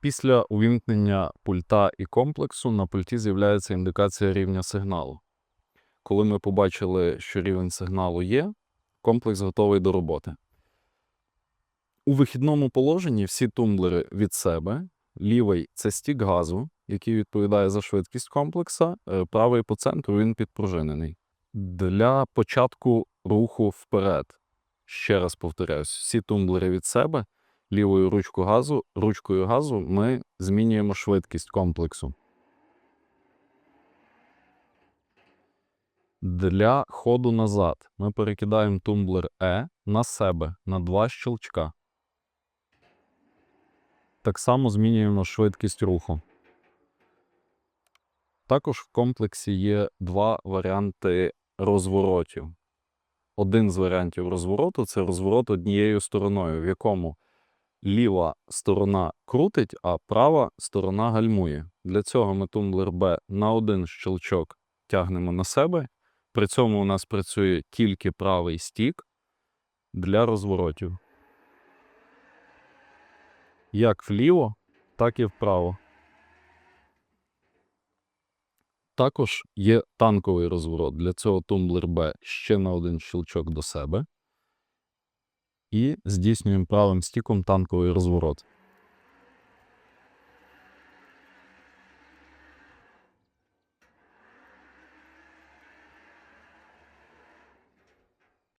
Після увімкнення пульта і комплексу на пульті з'являється індикація рівня сигналу. Коли ми побачили, що рівень сигналу є, комплекс готовий до роботи. У вихідному положенні всі тумблери від себе. Лівий це стік газу, який відповідає за швидкість комплекса. е, Правий по центру він підпружинений. Для початку руху вперед. Ще раз повторяюсь, всі тумблери від себе. Лівою ручку газу, ручкою газу ми змінюємо швидкість комплексу. Для ходу назад ми перекидаємо тумблер E на себе на два щелчка. Так само змінюємо швидкість руху. Також в комплексі є два варіанти розворотів. Один з варіантів розвороту це розворот однією стороною, в якому ліва сторона крутить, а права сторона гальмує. Для цього ми тумблер B на один щелчок тягнемо на себе. При цьому у нас працює тільки правий стік для розворотів. Як вліво, так і вправо. Також є танковий розворот. Для цього тумблер B ще на один щелчок до себе. І здійснюємо правим стіком танковий розворот.